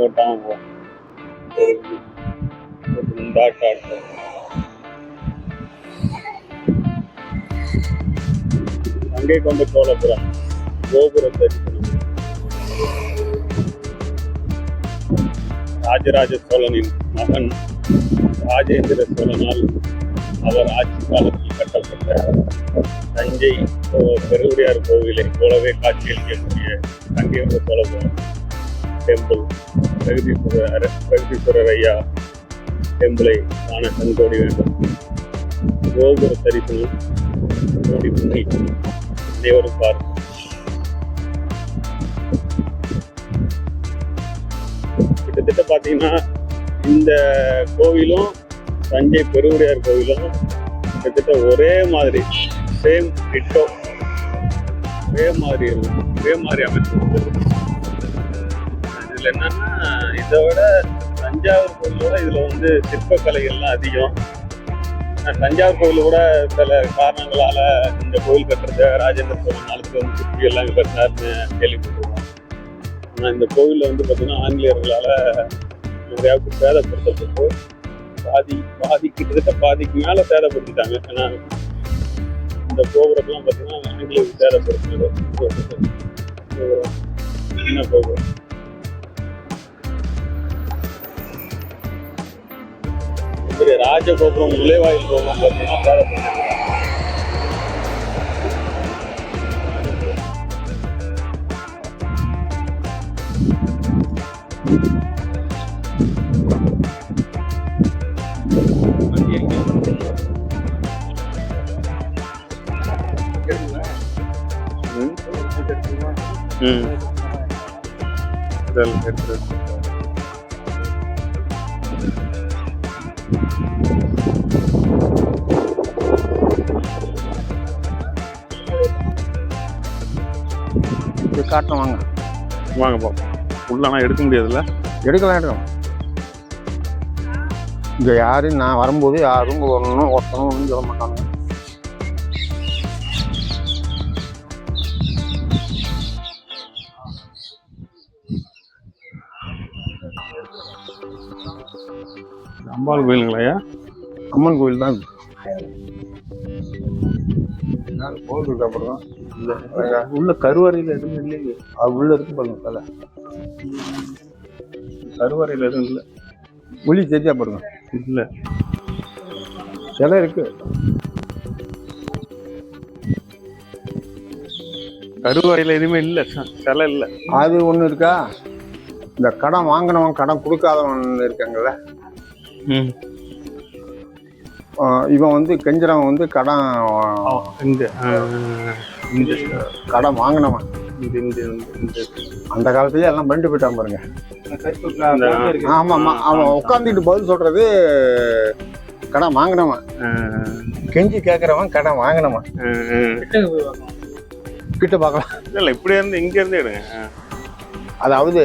ஓட்டாமல் போகும் dot dot அங்கே கொண்டு சோழபுரம் கோபுர தரிசனம் ராஜராஜ சோழனின் மகன் ராஜேந்திர சோழனால் அவர் ஆட்சி காலத்தில் கட்டப்பட்ட தஞ்சை பெருவுடையார் கோவிலை போலவே காட்சியளிக்கக்கூடிய தங்கையொரு சோழபுரம் டெம்பிள் பிரகதீஸ்வரர் பிரகதீஸ்வரர் ஐயா டெம்பிளை காண கண்கோடி வேண்டும். கோபுர தரிசனம் கோடி புண்ணி அனைவரும் பார்க்கும் கிட்டத்தட்ட பார்த்தீங்கன்னா இந்த கோவிலும் தஞ்சை பெருவுடையார் கோவிலும் கிட்டத்தட்ட ஒரே மாதிரி சேம் டிட்டோ ஒரே மாதிரி இருக்கும் ஒரே மாதிரி அமைப்பு இதில் என்னன்னா இதை விட தஞ்சாவூர் கோவிலோட இதில் வந்து சிற்பக்கலைகள்லாம் அதிகம். தஞ்சாவூர் கோவில் கூட சில காரணங்களால இந்த கோவில் கட்டுறது ராஜேந்திர சோழன் நாளுக்கு வந்து சுற்றி எல்லாம் இங்க கட்டினார்னு கேள்விப்பட்டிருக்கோம். ஆனால் இந்த கோவிலில் வந்து பார்த்தீங்கன்னா ஆங்கிலேயர்களால் நிறையா சேதப்படுத்தப்பட்டு பாதி பாதி கிட்டத்தட்ட பாதிக்கு மேலே சேதப்படுத்திட்டாங்க. ஏன்னா இந்த கோபுரத்தெல்லாம் பார்த்தீங்கன்னா ஆங்கிலேயர் சேதப்படுத்தினது. கோபுரம் கோபுரம். இப்படி ராஜகோபுரம் நுழைவாயில் கோபுரம் பார்த்தீங்கன்னா சேதப்படுத்தினாங்க ம் இதெல்லாம் காட்டணும் வாங்க. வாங்க பார்ப்போம் உள்ளலாம் எடுக்க முடியாதுல்ல? எடுக்கலாம் எடுக்கலாம் இங்கே யாரும் நான் வரும்போது யாரும் ஒன்றும் ஒருத்தனும் ஒன்றும் சொல்ல மாட்டாங்க அம்பாள் கோயிலுங்களையா? அம்மன் கோயில் தான் கோவில் அப்புறம் உள்ள கருவறையில் எதுவும் இல்லையே. அது உள்ள இருக்கு பாருங்க தலை. கருவறையில் எதுவும் இல்லை. ஒளி தெரியா பாருங்க இல்லை. சிலை இருக்கு. கருவறையில் எதுவுமே இல்லை சிலை இல்லை. அது ஒன்று இருக்கா? இந்த கடன் வாங்கினவன் கடன் கொடுக்காதவன் இருக்காங்கல்ல. இவன் வந்து கெஞ்சறவன் வந்து கடன் இந்த இந்த கடன் வாங்கினவன். இந்த இந்த இந்த அந்த காலத்துலயே எல்லாம் பண்ணிட்டு போயிட்டான் பாருங்க. இந்த- ஆமா ஆமா. அவன் உட்காந்துட்டு பதில் சொல்றது கடன் வாங்கினவன். கெஞ்சி கேட்கறவன் கடன் வாங்கினவன். கிட்ட பார்க்கலாம். இல்லை இப்படி இருந்து இங்க இருந்து எடுங்க. அதாவது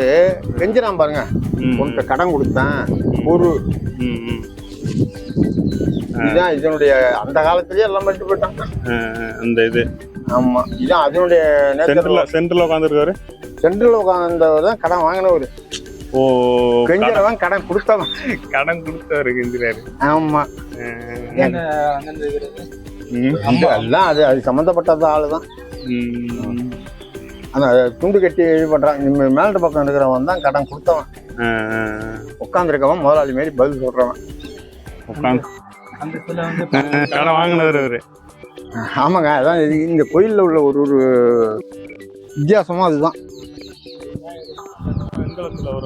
கெஞ்சிறான் பாருங்க. உன்கிட்ட கடன் கொடுத்தேன். ஒரு. இதுதான் இதனுடைய அந்த காலத்திலேயே எல்லாம் பண்ணிட்டு போயிட்டான் அந்த இது. ஆமா இதான் அதனுடைய சென்டர்ல சென்டர்ல உட்காந்துருக்காரு சென்ட்ரல் உட்கார்ந்தவர் தான் கடன் வாங்கினவர். ஓ கடன் கெஞ்சறவன் கடன் கொடுத்தவன். கடன் கொடுத்தவரு கெஞ்சுறாரு ஆமா. எல்லாம் அது அது சம்மந்தப்பட்டது ஆளு தான் அந்த துண்டு கட்டி இது பண்றான். நம்ம மேல்ட பக்கம் இருக்கிறவன் தான் கடன் கொடுத்தவன். உட்காந்துருக்கவன் முதலாளி மாரி பதில் சொல்றவன். உட்காந்து வாங்கினவர் அவரு. ஆமாங்க அதான் இந்த கோயில்ல உள்ள ஒரு ஒரு வித்தியாசமும் அதுதான்.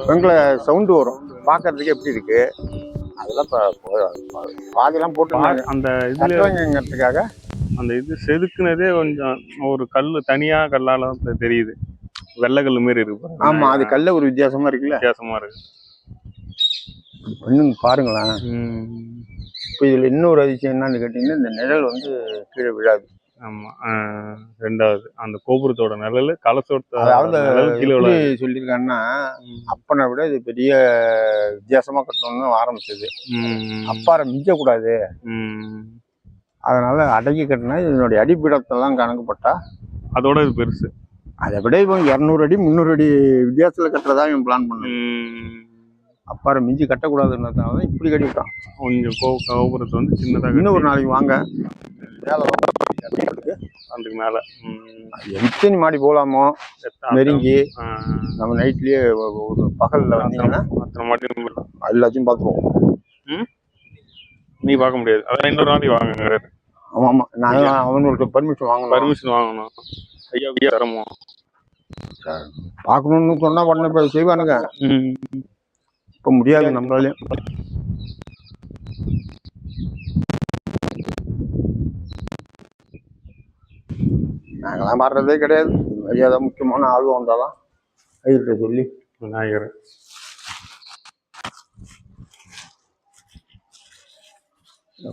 வெங்கல சவுண்டு வரும். பார்க்கறதுக்கு எப்படி இருக்கு? அதெல்லாம் இப்போ பாதிலாம் போட்டு அந்த இதுல கட்டுவாங்கிறதுக்காக அந்த இது செதுக்குனதே கொஞ்சம் ஒரு கல் தனியா கல்லால தெரியுது. வெள்ளை கல் மாரி இருக்கு பாருங்க. ஆமா அது கல்ல ஒரு வித்தியாசமா இருக்குல்ல? வித்தியாசமா இருக்கு. இன்னும் பாருங்களேன். இப்போ இதுல இன்னொரு அதிசயம் என்னன்னு கேட்டீங்கன்னா இந்த நிழல் வந்து கீழே விழாது ஆமா ஆ, ரெண்டாவது அந்த கோபுரத்தோட நிழல் கலசோட அதாவது கீழே. சொல்லியிருக்காங்கன்னா. அப்பனை விட இது பெரிய வித்தியாசமா கட்டணும்னு ஆரம்பிச்சது. அப்பாரை மிஞ்சக்கூடாது. அதனால அடக்கி கட்டினா இதனுடைய அடிப்பிடத்தெல்லாம் கணக்கு போட்டா அதோட இது பெருசு அதை விட இவன் இரநூறு அடி முந்நூறு அடி வித்தியாசத்தில் கட்டுறதா இவன் பிளான் பண்ணான் ம். அப்பாறை மிஞ்சி கட்டக்கூடாதுன்றதுனால தான் இப்படி கட்டி விட்டான் கொஞ்சம் கோ கோபுரத்தை வந்து சின்னதாக இன்னும் ஒரு நாளைக்கு வாங்க. மேலே அதுக்கு மேல ம். எத்தனை மாடி போகலாமோ நெருங்கி. நம்ம நைட்லயே ஒரு பகல்ல வந்தீங்கன்னா அத்தனை மாட்டி எல்லாத்தையும் பார்த்துருவோம். நீ பார்க்க முடியாது. அதான் இன்னொரு நாளைக்கு வாங்க ஆமா ஆமா. நான் அவனுக்கு பர்மிஷன் வாங்கணும். பர்மிஷன் வாங்கணும். ஐயா ஐயா தரமோ பார்க்கணும்னு சொன்னா உடனே போய் செய்வானுங்க. இப்ப முடியாது நம்மளாலே. நாங்களாம் மாறுறதே கிடையாது. மரியாதை முக்கியமான ஆள் வந்தாதான் ஐயர்கிட்ட சொல்லி. விநாயகர்.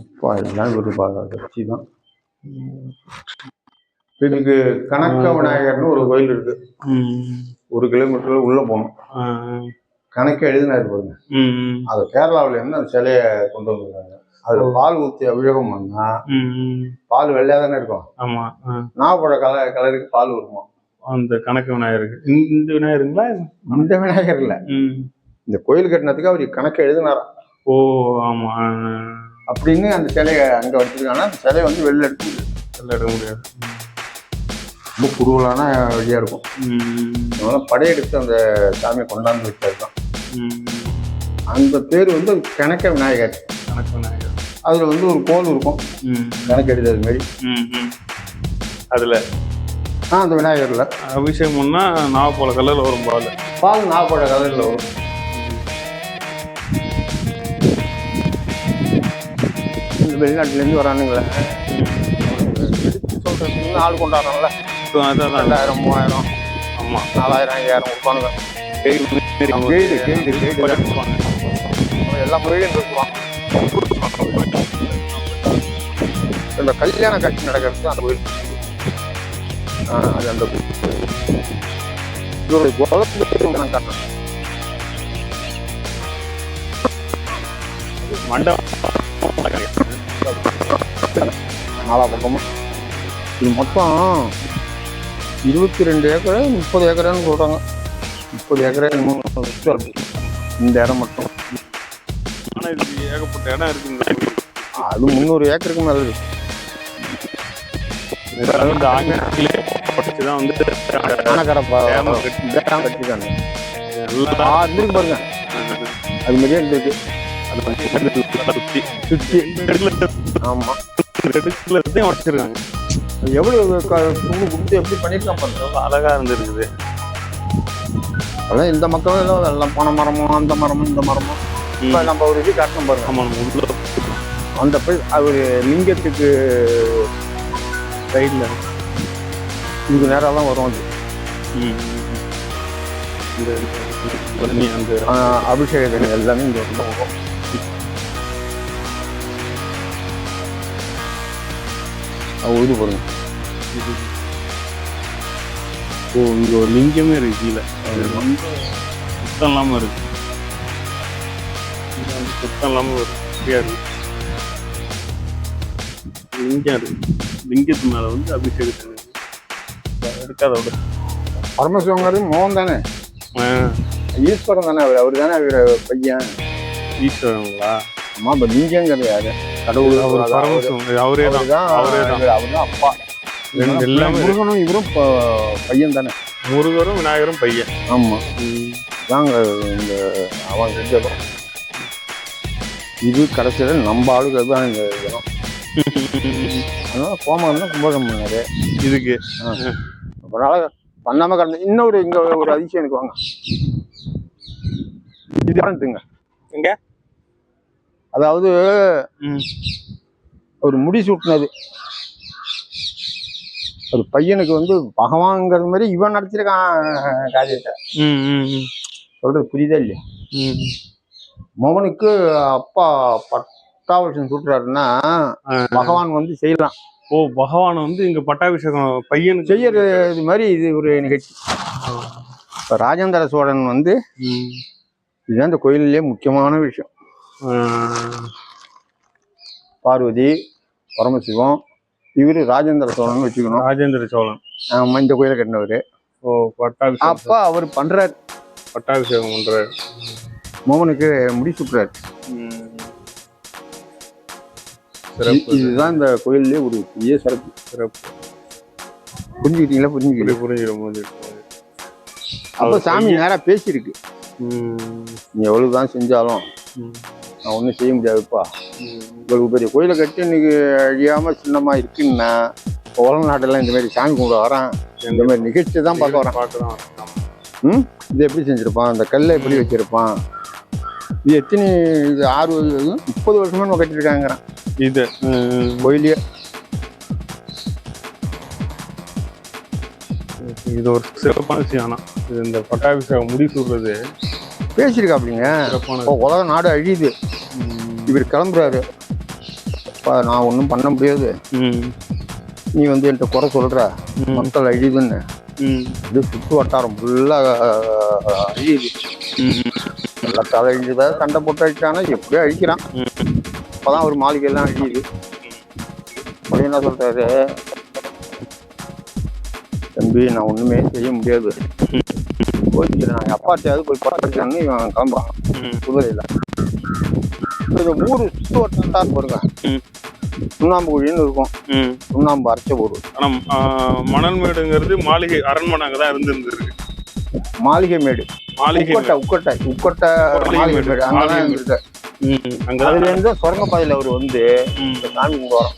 அப்பா எல்லாம் ஒரு கட்சி தான். இதுக்கு கணக்க விநாயகர்னு ஒரு கோயில் இருக்கு. ஒரு கிலோமீட்டர் உள்ள போகணும். கணக்கு எழுதினாரு பாருங்க. அது கேரளாவுல இருந்து அந்த சிலையை கொண்டு வந்திருக்காங்க. அதுல பால் ஊத்தி அபிஷேகம் பண்ணா பால் வெள்ளையா தானே இருக்கும்? ஆமா. நாகப்பழ கலர் கலருக்கு பால் வருமா அந்த கணக்கு விநாயகருக்கு. இந்த- விநாயகருங்களா? இந்த விநாயகர் இல்ல. இந்த கோயில் கட்டினதுக்கு அவர் கணக்கு எழுதினாராம் ஓ ஆமா. அப்படின்னு அந்த சிலையை அங்க வச்சிருக்காங்க. அந்த சிலை வந்து வெளில எடுத்து எல்லாம் எடுக்க முடியாது. ரொம்ப குருவலான வழியா இருக்கும். அதனால படையெடுத்து அந்த சாமியை கொண்டாந்து வச்சது தான். அந்த பேர் வந்து கணக்க விநாயகர். கணக்கு விநாயகர். அதுல வந்து ஒரு கோல் இருக்கும். ம். கணக்கு எழுதுறது மாதிரி ம். ம். அதுல? ஆ அந்த விநாயகர்ல. அபிஷேகம் பண்ணா நாவப்பழ கலர்ல வரும் பால். பால் நாகப்பழ கலர்ல வரும். இந்த வெளிநாட்டுல இருந்து வரானுங்களே. எடுத்து சொல்றதுக்கு ஆள் அதான். ரெண்டாயிரம் மூவாயிரம். ஆமா. நாலாயிரம் ஐயாயிரம் கொடுப்பானுங்க. எல்லா கைடு கைடு இருக்குவான் இந்த கல்யாண காட்சி நடக்கிறது அந்த கோயில் அது அந்த கோயில் இதோட நான் காட்டுறேன் மண்டபம் நாலா பக்கமும் இது மொத்தம் இருபத்தி ரெண்டு ஏக்கர் முப்பது ஏக்கரான்னு சொல்றாங்க. முப்பது ஏக்கரா மூணு இருக்கு. இந்த இடம் மட்டும். ஆனால் இது ஏகப்பட்ட இடம் இருக்கு அது முந்நூறு ஏக்கருக்கு மேல இருக்கு. இதெல்லாம் வந்து வந்து கட்டிட்டாங்க இருக்கு பாருங்க அது மாதிரியே இருந்துருக்கு அது ஆமா உடச்சிருக்காங்க எவ்வளவு எப்படி பண்ணிருக்கான் பாருங்க ரொம்ப அழகா இருந்திருக்குது. அதான் இந்த மக்களும் எல்லாம் பனை மரமும் அந்த மரமும் இந்த மரமும் இப்ப நம்ம ஒரு இது காட்டணும் பாருங்க. உள்ள அந்த போய் அவர் லிங்கத்துக்கு சைட்ல இதுக்கு நேரம் தான் வரும் அது. இந்த அந்த அபிஷேக தண்ணி எல்லாமே இங்க வந்து வரும். இது பாருங்க. ஓ இங்க ஒரு லிங்கமே இருக்கு கீழே. அது ரொம்ப சுத்தம் இல்லாம இருக்கு. சுத்தம் இல்லாம ஒரு இருக்கு. லிங்கம் இருக்கு. லிங்கத்து மேல வந்து அபிஷேகம் எடுக்காத விட. பரமசிவங்கிறது மோகன் தானே? ஈஸ்வரன் தானே அவர்? அவர் தானே அவர் பையன்? ஈஸ்வரங்களா ஆமா இப்ப லிங்கங்கிறது யாரு? கடவுள் அவர் பரமசிவம் அவரே தான். அவரேதான். அவர்தான் அப்பா. எல்லாமே. முருகனும் இவரும் ப- பையன் தானே? முருகரும் விநாயகரும் பையன். ஆமா. தாங்க இந்த அவன் செஞ்சதும் இது கடைசியில நம்ம ஆளுக்கு தான் இந்த இதெல்லாம் அதனால கோமம் தான் கும்பகம் பண்ணாரு இதுக்கு. அதனால பண்ணாம கடந்த இன்னொரு இங்க ஒரு அதிசயம் எனக்கு வாங்க. இது ஆனதுங்க எங்க? அதாவது. ஒரு முடி சூட்டினது. ஒரு பையனுக்கு வந்து பகவான்ங்கிறது மாதிரி இவன் நடத்திருக்கான் காரியத்தை. சொல்றது புரியுதா இல்லையா. மகனுக்கு அப்பா பட்டாபிஷம் சூட்டுறாருன்னா. பகவான் வந்து செய்யலாம் ஓ பகவான் வந்து இங்க பட்டாபிஷேகம் பையனுக்கு செய்யறது மாதிரி இது ஒரு நிகழ்ச்சி இப்போ ராஜேந்திர சோழன் வந்து. இதுதான் இந்த கோயிலே முக்கியமான விஷயம். பார்வதி பரமசிவம் இவரு ராஜேந்திர சோழன் வச்சுக்கணும். ராஜேந்திர சோழன். ஆமா, இந்த கோயிலை கட்டினவர். ஓ பட்டாபிஷேகம். அப்ப அவர் பண்றாரு. பட்டாபிஷேகம் பண்றாரு. மோகனுக்கு முடி சிறப்பு. இதுதான் இந்த கோயிலே ஒரு பெரிய சிறப்பு. சிறப்பு. புரிஞ்சுக்கிட்டீங்களா? புரிஞ்சுக்கிட்டு புரிஞ்சிடும் போது அப்ப சாமி நேரா பேசியிருக்கு. நீ எவ்வளவுதான் செஞ்சாலும். நான் ஒன்றும் செய்ய முடியாதுப்பா. இவ்வளவு பெரிய கோயிலை கட்டி இன்னைக்கு அழியாம சின்னமா இருக்குன்னா உலக நாட்டெல்லாம் இந்த மாதிரி சாமி கும்பிட வரேன். இந்த மாதிரி நிகழ்ச்சி தான் பார்க்க வரேன். பார்க்க தான் ம்? இது எப்படி செஞ்சிருப்பான்? அந்த கல்லை எப்படி வச்சிருப்பான்? இது எத்தனை இது ஆறு இது முப்பது வருஷமா நம்ம கட்டியிருக்காங்கிறான். இது கோயிலே. இது ஒரு சிறப்பான விஷயம் ஆனா. இது இந்த பட்டாபிஷேகம் முடி சூடுறது பேசியிருக்காப்லிங்க. உலக நாடு அழியுது. இவர் கிளம்புறாரு. அப்பா நான் ஒன்றும் பண்ண முடியாது. நீ வந்து என்கிட்ட குறை சொல்ற. ம், மக்கள் அழியுதுன்னு இது சுற்று வட்டாரம் ஃபுல்லாக அழியுது. நல்லா தலை அழிஞ்சுதா சண்டை போட்டு அழிச்சானா எப்படியோ அழிக்கிறான். அப்பதான் ஒரு மாளிகை எல்லாம் அழியுது. அவர் என்ன சொல்றாரு? தம்பி நான் ஒண்ணுமே செய்ய முடியாது. போச்சு நாங்கள் அப்பாட்டையாவது போய் பார்த்துருக்கான்னு இவன் கிளம்புறான். குதிரையில் இந்த ஊர் சுற்று வட்டாரம் பாருங்க. சுண்ணாம்பு குழின்னு இருக்கும். சுண்ணாம்பு அரைச்ச ஊர் ஆனா ஆ, மணல் மேடுங்கிறது மாளிகை அரண்மனை அங்கதான் இருந்திருக்கு மாளிகை மேடு. மாளிகை உக்கட்டை உக்கட்டை உக்கட்டை மாளிகை மேடு. மாளிகை இருக்கு அதுல இருந்து சுரங்கப்பாதையில அவர் வந்து சாமி கும்பிடுறோம்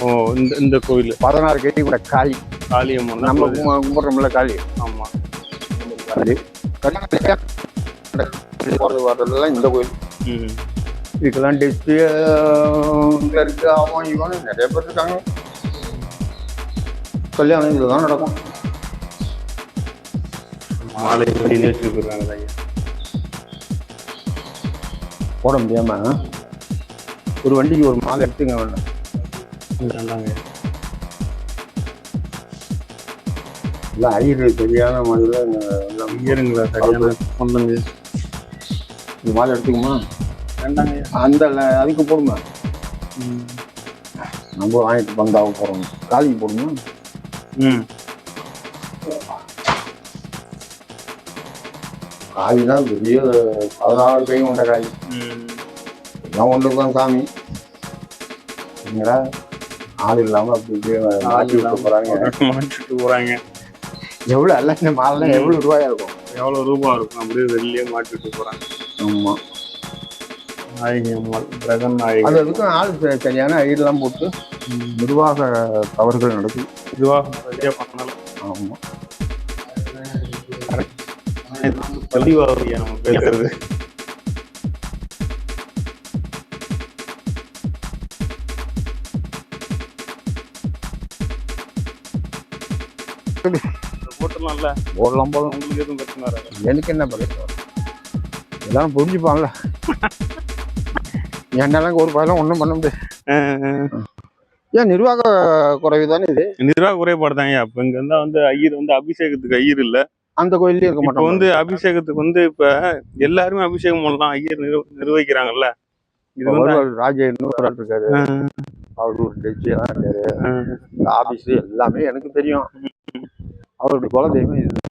ஓ இந்த இந்த கோயில். பதினாறு கேட்டி கூட காளி. காளியம்மன் தான் நம்ம கும்பிடுறோம்ல காளி. ஆமா. காளி வர்றதெல்லாம் இந்த கோயில். ம். இதுக்கெல்லாம் டெஸ்ட் இருக்கு. அவன் இவன் நிறைய பேர் இருக்காங்க. கல்யாணம் இதுல தான் நடக்கும். மாலை வச்சிருக்காங்க ஐயா. போட முடியாம ஒரு வண்டிக்கு ஒரு மாலை எடுத்துங்க வேண்டாம் எல்லாம் ஐயர் சரியான எல்லாம் ஐயருங்களா சரியான சொந்தங்க இந்த மாலை எடுத்துக்குமா வேண்டாங்க. அந்த அதுக்கு போடுமா. நம்ம வாங்கிட்டு பந்தாவும் போடணும் காலிக்கு போடுமா ம். காலி தான் பெரிய பதினாறு கை கொண்ட காலி ம். எல்லாம் ஒன்று தான் சாமி. சரிங்களா ஆள் இல்லாமல் அப்படி மாட்டி விட்டு போகிறாங்க மாட்டிட்டு போறாங்க. எவ்வளோ அல்ல இந்த மாலைலாம் எவ்வளோ ரூபாயா இருக்கும்? எவ்வளவு ரூபா இருக்கும்? அப்படியே வெளியே மாட்டிட்டு போறாங்க. ஆமாம் நாயகி அம்மாள் பிரகன் நாயகி அது அதுக்கும் ஆள் சரியான ஐயர்லாம் போட்டு நிர்வாக தவறுகள் நடக்குது இதுவா சரியா பண்ணலாம். ஆமாம் தெளிவா வருயா நம்ம பேசுறது. போட்டுலாம்ல போடலாம் போதும் உங்களுக்கு எதுவும் பிரச்சனை எனக்கு என்ன பிரச்சனை? எல்லாம் புரிஞ்சுப்பான்ல என்னால ஒரு பயிலும் ஒன்றும் பண்ண முடியாது. ஏன் நிர்வாக குறைவு தானே இது? நிர்வாக குறைபாடு தாங்க அப்ப இங்க இருந்தா வந்து ஐயர் வந்து அபிஷேகத்துக்கு ஐயர் இல்ல. அந்த கோயிலே இருக்க மாட்டோம். வந்து அபிஷேகத்துக்கு வந்து இப்ப எல்லாருமே அபிஷேகம் பண்ணலாம் ஐயர் நிர்வ- நிர்வகிக்கிறாங்கல்ல. இது ஆள் இருக்காரு. அவர் ஒரு டெச்சி எல்லாம் இருக்காரு. ஆபீஸ் எல்லாமே எனக்கு தெரியும். அவருடைய குலதெய்வம் இது.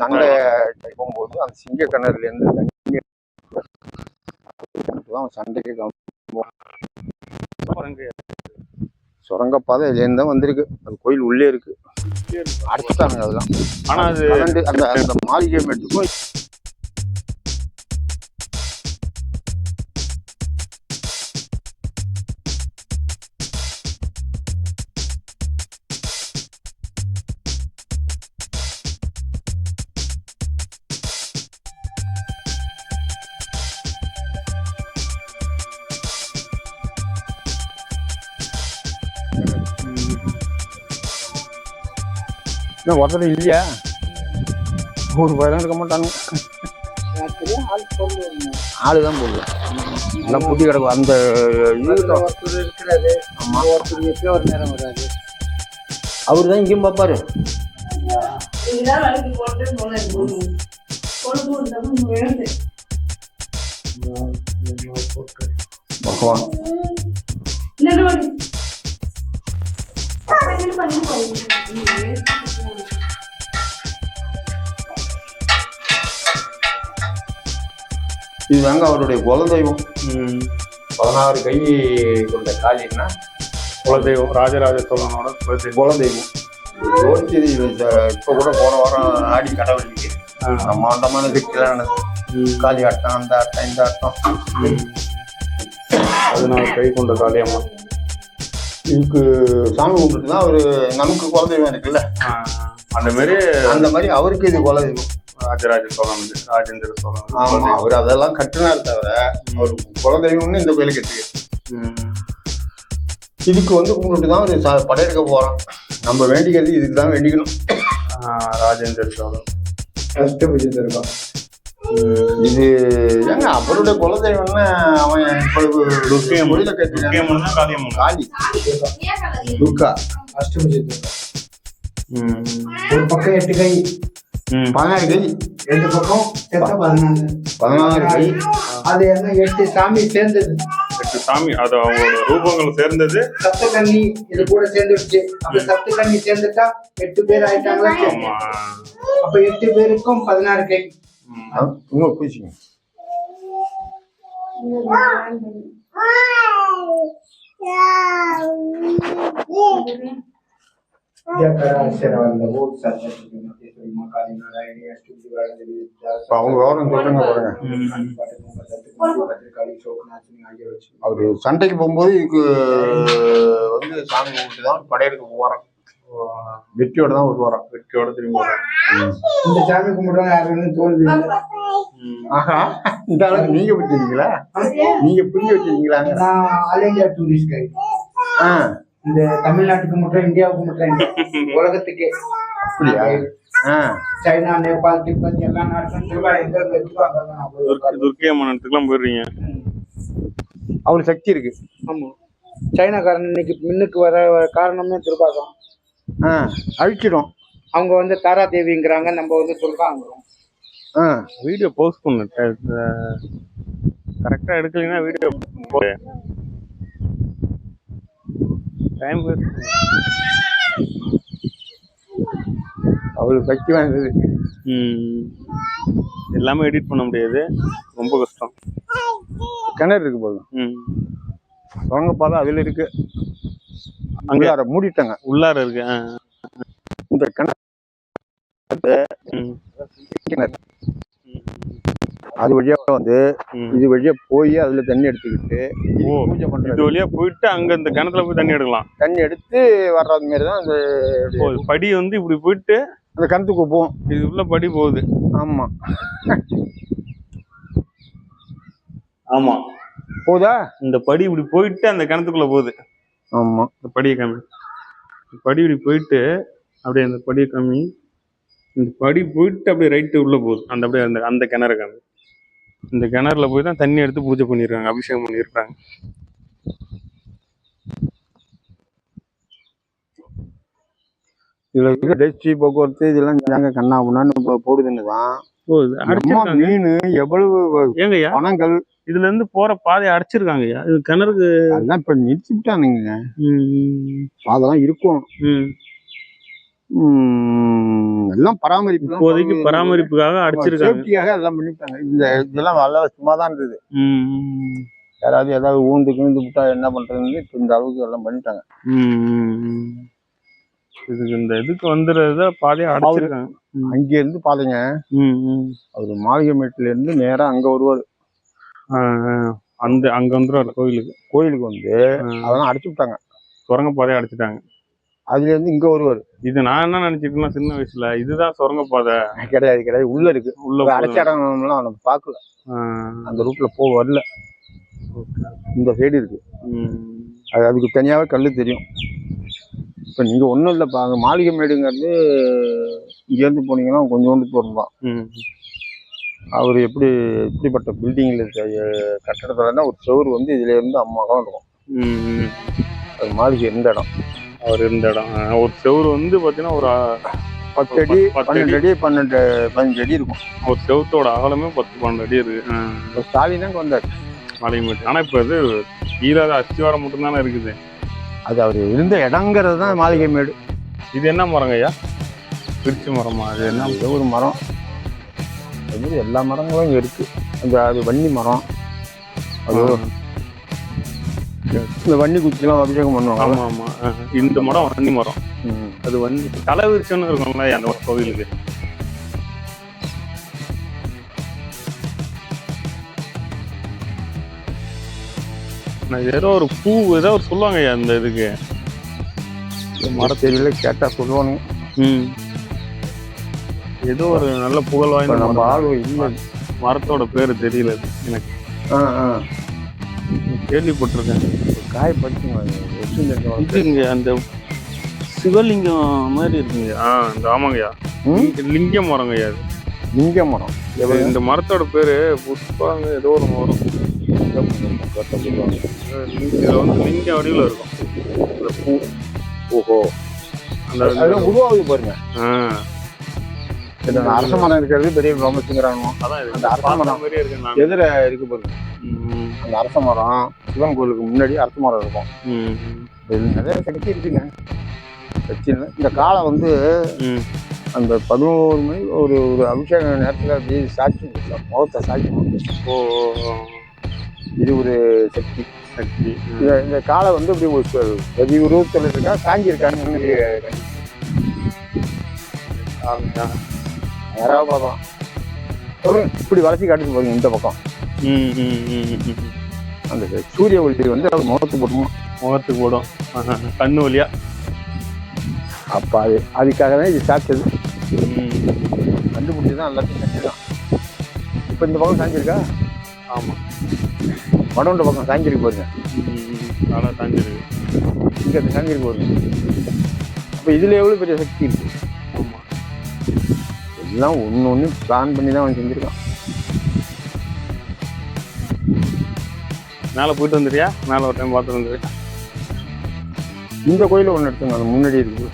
சண்டை போகும்போது அந்த சிங்க கிணறுல இருந்து தண்ணி தான் சண்டைக்கு கிளம்புவான். சுரங்கப்பாதை இதுலேருந்து தான் வந்திருக்கு. அது கோயில் உள்ளே இருக்கு. அடைச்சிட்டாங்க அதெல்லாம். ஆனா அது அந்த அந்த மாளிகை மட்டுக்கும் இன்னும் ஒருத்தர் இல்லையா. ஒரு பயிலும் இருக்க மாட்டாங்க ஆளு தான் போடல எல்லாம் புட்டி கிடக்கும் அந்த இது இருக்கிறாரு ஒருத்தர் எப்பயோ ஒரு நேரம் வராது அவர் தான் இங்கேயும் பார்ப்பாரு. பகவான். இது தாங்க அவருடைய குலதெய்வம். பதினாறு கை கொண்ட காளின்னா குலதெய்வம் ராஜராஜ சோழனோட குலதெய்வம் குலதெய்வம் ஜோதிச்சு இப்போ கூட போன வாரம் ஆடி கடவுளுக்கு. பிரம்மாண்டமான சக்தியெல்லாம் நடந்தது. காளி ஆட்டம் அந்த ஆட்டம் இந்த ஆட்டம். பதினாறு கை கொண்ட காளியம்மா இதுக்கு சாமி கும்பிட்டு தான் அவரு நமக்கு குலதெய்வம் இருக்குல்ல? அந்த மாதிரி அந்த மாதிரி அவருக்கு இது குலதெய்வம். ராஜராஜ சோழன் வந்து, ராஜேந்திர சோழன் ஆமா. அவர் அதெல்லாம் கட்டினார் தவிர அவர் குலதெய்வம்னு இந்த கோயிலுக்கு ம். இதுக்கு வந்து கும்பிட்டு தான் ஒரு ச- படையெடுக்க போறோம் நம்ம வேண்டிக்கிறது இதுக்கு தான் வேண்டிக்கணும். ராஜேந்திர சோழன். அஷ்டபுஜத்தில் இருக்கும். இது ஏங்க அவருடைய குலதெய்வம்னா அவன் கட்டினான் முக்கியமான காளியம்மன். காளி. துர்கா அஷ்டபுஜத்தில் இருக்கும் ம். ஒரு பக்கம் எட்டு கை. பதினாறு கை. ரெண்டு பக்கம் செத்த பதினாலு பதினாறு கை. அது என்ன எட்டு சாமி சேர்ந்தது. எட்டு சாமி அது அவங்களோட ரூபங்கள் சேர்ந்தது. சப்த கன்னி இது கூட சேர்ந்துடுச்சு. அப்ப சப்த கன்னி சேர்ந்துட்டா எட்டு பேர் ஆயிட்டாங்களா? அப்ப எட்டு பேருக்கும் பதினாறு கை. உங்க பூச்சிங்க இப்ப அவங்க விவரம் சொல்லுங்க பாருங்க அவரு சண்டைக்கு போகும்போது இதுக்கு வந்து சாமி கும்பிட்டு தான் படையெடுக்க போறோம் வெற்றியோட தான் வருவாராம். வெற்றியோட திரும்பி வராங்க. இந்த சாமி கும்பிடுறவங்க யாருன்னு தோல்வி. ஆஹா. இந்த அளவுக்கு நீங்க வச்சிருக்கீங்களா நீங்க புரிய வச்சிருக்கீங்களாங்க நான் ஆல் இந்தியா டூரிஸ்ட் கைட். ஆ. இந்த தமிழ்நாட்டுக்கு மட்டும் இந்தியாவுக்கு மட்டும். உலகத்துக்கே. அப்படியா? ஆ. சைனா நேபாள் திபெத் எல்லா நாட்டுக்கும் துர்க்கை அம்மனத்துக்குலாம் போயிடுறீங்க. அவருக்கு சக்தி இருக்கு. ஆமா. சைனாக்காரன் இன்னைக்கு முன்னுக்கு வர காரணமே ஆ அழிச்சிடும். அவங்க வந்து தாரா தேவிங்கிறாங்க நம்ம வந்து துர்காங்கிறோம் ஆ. வீடியோ போஸ்ட் பண்ணு. கரெக்டாக எடுக்கலைன்னா வீடியோ டைம் அவருக்கு சக்தி வாய்ந்தது. ம். எல்லாமே எடிட் பண்ண முடியாது. ரொம்ப கஷ்டம். கிணறு இருக்கு போதும் ம். சுரங்கப்பாதை அதுல இருக்கு. அங்க மூடிட்டாங்க. உள்ளார இருக்கு இந்த கிணறு. அது வழியா வந்து. இது வழியா போய் அதுல தண்ணி எடுத்துக்கிட்டு ஓ பூஜை இது பண்றது வழியா போயிட்டு அங்க இந்த கிணத்துல போய் தண்ணி எடுக்கலாம். தண்ணி எடுத்து வர்றது மாதிரி தான் அந்த படி வந்து இப்படி போயிட்டு அந்த கிணத்துக்கு போவோம் இது உள்ள படி போகுது. ஆமா. ஆமா. போதா? இந்த படி இப்படி போயிட்டு அந்த கிணத்துக்குள்ள போகுது. ஆமா. இந்த படியை காமி இந்த படி இப்படி போயிட்டு அப்படியே அந்த படியை காமி இந்த படி போயிட்டு அப்படியே ரைட்டு உள்ள போகுது. அந்த அப்படியே அந்த அந்த கிணறு காமி இந்த கிணறுல போய் தான் தண்ணி எடுத்து பூஜை பண்ணியிருக்காங்க அபிஷேகம் பண்ணியிருக்காங்க இதுல இருக்க டெஸ்டி போக்குவரத்து இதெல்லாம் ஜாங்க கண்ணா பண்ணான்னு போடுதுன்னு தான். அடைச்சிருக்காங்க? மீன் எவ்வளவு ஏங்கய்யா? பணங்கள்? இதுல இருந்து போற பாதையை அடைச்சிருக்காங்கய்யா. இது கிணறுக்கு அதெல்லாம் இப்ப நிறுத்திவிட்டானுங்க அதெல்லாம் இருக்கும். எல்லாம் பராமரிப்பு இப்போதைக்கு பராமரிப்புக்காக அடைச்சிருக்காங்க. சேஃப்டியாக எல்லாம் பண்ணிவிட்டாங்க இந்த இதெல்லாம் நல்லா சும்மா தான் இருந்தது. யாராவது ஏதாவது ஊந்து கிழ்ந்து விட்டா என்ன பண்றதுன்னு இப்ப இந்த அளவுக்கு எல்லாம் பண்ணிட்டாங்க. இதுக்கு இந்த இதுக்கு வந்துடுறத பாதையை அடைச்சிருக்காங்க அங்க இருந்து ம். அவரு மாளிகை மேட்டுல இருந்து நேரா அங்க வருவாரு. அந்த அங்க வந்துடும் கோயிலுக்கு? கோயிலுக்கு வந்து. அதெல்லாம் அடைச்சு விட்டாங்க சுரங்க பாதையை அடைச்சிட்டாங்க. அதுல இருந்து இங்க வருவாரு. இது நான் என்ன நினைச்சிருக்கேன்னா சின்ன வயசுல? இதுதான் சுரங்க பாதை கிடையாது கிடையாது. உள்ள இருக்கு. உள்ள. அடைச்ச இடம்லாம் நம்ம பார்க்கல. அந்த ரூட்ல போக வரல. இந்த சைடு இருக்கு. ம். அது அதுக்கு தனியாவே கல்லு தெரியும். இப்போ நீங்க ஒன்றும் இல்லைப்பா அங்கே மாளிகை மேடுங்கிறது இங்கேருந்து போனீங்கன்னா கொஞ்சோண்டு தூரம் தான். அவர் எப்படி எப்படிப்பட்ட பில்டிங்கில் இருக்க கட்டடத்துலன்னா ஒரு செவுரு வந்து இதுல இருந்து அம்மாவும் இருக்கும். அது மாளிகை எந்த இடம். அவர் இருந்த இடம். ஒரு செவுரு வந்து பாத்தீங்கன்னா ஒரு பத்து அடி பன்னெண்டு அடி பன்னெண்டு பதினஞ்சு அடி இருக்கும். ஒரு செவுத்தோட அகலமே பத்து பன்னெண்டு அடி இருக்கு ஸ்டாலின் தான் வந்தார். மலை மட்டும் ஆனா இப்ப இது கீழே அஸ்திவாரம் மட்டும்தானே இருக்குது. அது அவர் இருந்த இடங்கிறது தான் மாளிகை மேடு. இது என்ன மரங்க ஐயா? பிரிச்சு மரமா? அது என்ன இது ஒரு மரம். அது எல்லா மரங்களும் இங்கே இருக்கு. அந்த அது வன்னி மரம். அது இந்த வன்னி குச்சிலாம் அபிஷேகம் பண்ணுவாங்க. ஆமா ஆமா. ஆஹ். இந்த மரம் வன்னி மரம். அது வந்து தலைவிரிச்சோன்னு இருக்கும்ல அந்த கோவிலுக்கு? ஏதோ ஒரு பூ ஏதோ ஒரு சொல்லுவாங்க அந்த இதுக்கு. மரம் தெரியல கேட்டா சொல்லுவானுங்க. ம். ஏதோ ஒரு நல்ல புகழ் வாய்ந்த நம்ம. ஆள் இல்லை. மரத்தோட பேரு தெரியல எனக்கு. ஆ ஆ. கேள்விப்பட்டிருக்கேன். காய படிச்சுங்க அந்த சிவலிங்கம் மாதிரி இருக்குங்க ஆ இந்த ஆமாங்கய்யா. லிங்க- லிங்க மரங்கய்யா அது லிங்க மரம். இந்த மரத்தோட பேரு புஷ்பாங்க ஏதோ ஒரு மரம். இதுல வந்து லிங்க வடிவில் இருக்கும் இந்த பூ ஓஹோ அந்த உருவாகுது பாருங்க. ஆ, இந்த அரச மரம் இருக்கிறது பெரிய அதான் அந்த அரச மரம். எதிர இருக்கு பாருங்க. அந்த அரச மரம் சிவன் கோயிலுக்கு முன்னாடி அரச மரம் இருக்கும் நிறைய கட்சி இருக்குங்க. சக்தி இந்த காலை வந்து அந்த பதினோரு மணி ஒரு ஒரு அபிஷேக நேரத்தில் அப்படியே சாட்சி முகத்தை சாட்சி ஓ. இது ஒரு சக்தி. சக்தி. இந்த இந்த காலை வந்து இப்படி ஒரு பிரதி உருவத்தில் இருக்கா? காஞ்சி இருக்கான்னு ஆமாங்க. யாராவது? பார்க்கலாம் இப்படி வளர்ச்சி காட்டுது பாருங்க இந்த பக்கம். அந்த சூரிய ஒளி வந்து அது முகத்து போட்டுமா முகத்துக்கு போடும். கண்ணு வழியா. அப்போ அது அதுக்காக தான் இது சாப்பிட்டது கண்டுபிடிச்சி தான் எல்லாத்தையும் தான் இப்போ இந்த பக்கம் சாஞ்சிருக்கா? ஆமா. வடவுண்ட பக்கம் ம், ம். நல்லா தாஞ்சிருக்கு இங்கே அது சாஞ்சிருக்கு பாருங்க அப்போ இதில் எவ்வளோ பெரிய சக்தி இருக்கு? ஆமா. எல்லாம் ஒன்று ஒன்று பிளான் பண்ணி தான் அவன் செஞ்சுருக்கான். மேலே போயிட்டு வந்துட்டியா? மேலே ஒரு டைம் பார்த்துட்டு வந்துரு இந்த கோயில ஒன்று எடுத்துங்க அது முன்னாடி இருக்கு.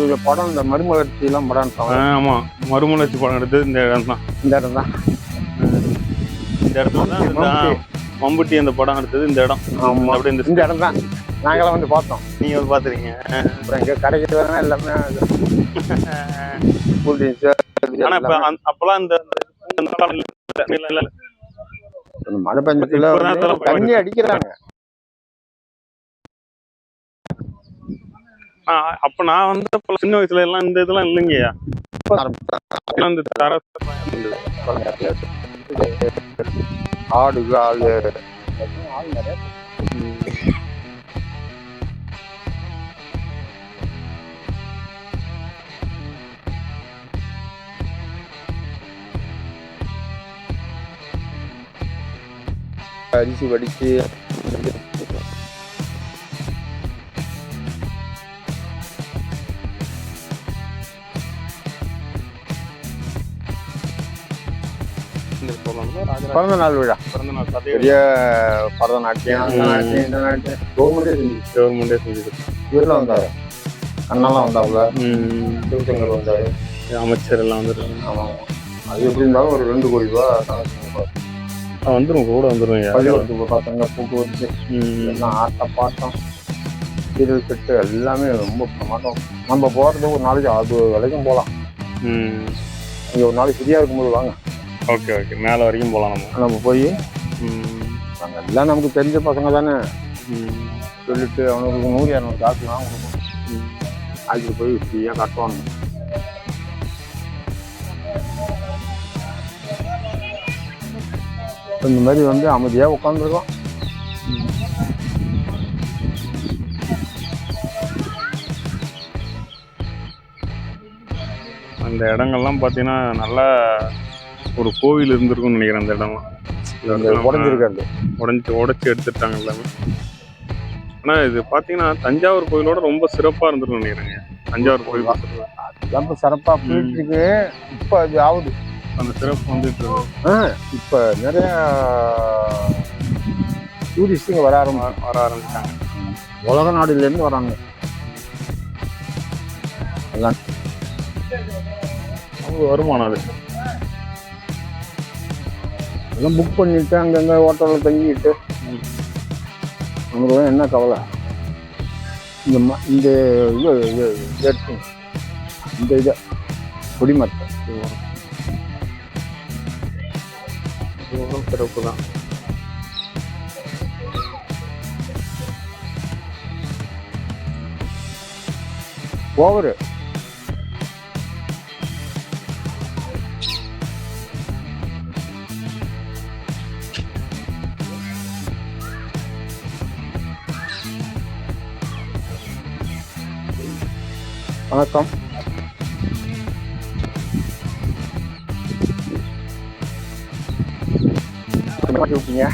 இந்த படம் இந்த மறுமலர்ச்சியெல்லாம் படம் எடுத்தாங்க ஆ, ஆமா. மறுமலர்ச்சி படம் எடுத்தது இந்த இடம் தான் இந்த இடம் தான் இந்த இடத்துல தான். மம்புட்டி அந்த படம் எடுத்தது இந்த இடம் ஆமா. அப்படியே இந்த இடம் தான் நாங்களாம் வந்து பார்த்தோம் நீங்க வந்து பாத்துறீங்க அப்புறம் இங்கே கடைக்கு வேணா எல்லாமே கூல் ட்ரிங்க்ஸ் ஆனா இப்ப அந்த- அப்பெல்லாம் இந்த. மழை அதெல்லாம் தண்ணி அடிக்கிறாங்க அப்ப நான் வந்து சின்ன வயசுல எல்லாம் இந்த இதெல்லாம் இல்லைங்கய்யா இந்த தர ஆடு ஆளு அரிசி வடித்து பிறந்த நாள். விழா. பிறந்த நாள் பெரிய பரதநாட்டியம். கவர்மெண்டே செஞ்சு கவர்மெண்டே செஞ்சது இவரெல்லாம் வந்தாரு? அண்ணெல்லாம் வந்தாப்புல? ம். சிவசங்கர் வந்தாரு. அமைச்சர் எல்லாம் வந்துருக்காங்க. ஆமாம் அது எப்படி இருந்தாலும் ஒரு ரெண்டு கோடி ரூபா. வந்துரும் கூட வந்துரும் பள்ளிக்கூடத்துக்கு பசங்க போக்குவரத்து ம். எல்லாம் ஆட்டம் பாட்டம். சீரியல் செட்டு எல்லாமே ரொம்ப பிரமாதம். நம்ம போகிறது ஒரு நாளைக்கு அது வரைக்கும் போகலாம். ம். இங்கே ஒரு நாளைக்கு ஃப்ரீயாக இருக்கும்போது வாங்க. ஓகே ஓகே மேலே வரைக்கும் போகலாம் நம்ம. நம்ம போய் நாங்கள் எல்லாம் நமக்கு தெரிஞ்ச பசங்க தானே? சொல்லிட்டு அவனுக்கு நூறு இரநூறு காசுலாம் கொடுப்போம் ம். அதுக்கு போய் ஃப்ரீயாக கட்டுவானுங்க இந்த மாதிரி வந்து அமைதியாக உட்காந்துருக்கோம் அந்த இடங்கள்லாம் பார்த்தீங்கன்னா நல்லா ஒரு கோவில் இருந்திருக்கும்னு நினைக்கிறேன் அந்த இடம்லாம். இந்த உடஞ்சிருக்காது உடஞ்சி உடச்சி எடுத்துட்டாங்க எல்லாமே. ஆனால் இது பார்த்தீங்கன்னா தஞ்சாவூர் கோயிலோட ரொம்ப சிறப்பாக இருந்திருக்கும்னு நினைக்கிறேங்க. தஞ்சாவூர் கோயில் இப்போ சிறப்பாக போயிட்டு இருக்கு இப்போ அது ஆகுது. அந்த சிறப்பு வந்துட்டு இருக்கு. இப்போ நிறைய டூரிஸ்ட்டுங்க வர ஆரம்பி வர- வர ஆரம்பிச்சாங்க உலக நாடுலேருந்து வராங்க. எல்லாம். அவங்க வருமானம் அது. எல்லாம் புக் பண்ணிட்டு அங்கங்கே ஹோட்டலில் தங்கிட்டு. அவங்களுக்கு என்ன கவலை? இந்த ம- இந்த இது இது இந்த இதை. குடிமரத்தை இது சிறப்பு தான். ஓவரு வணக்கம். என்ன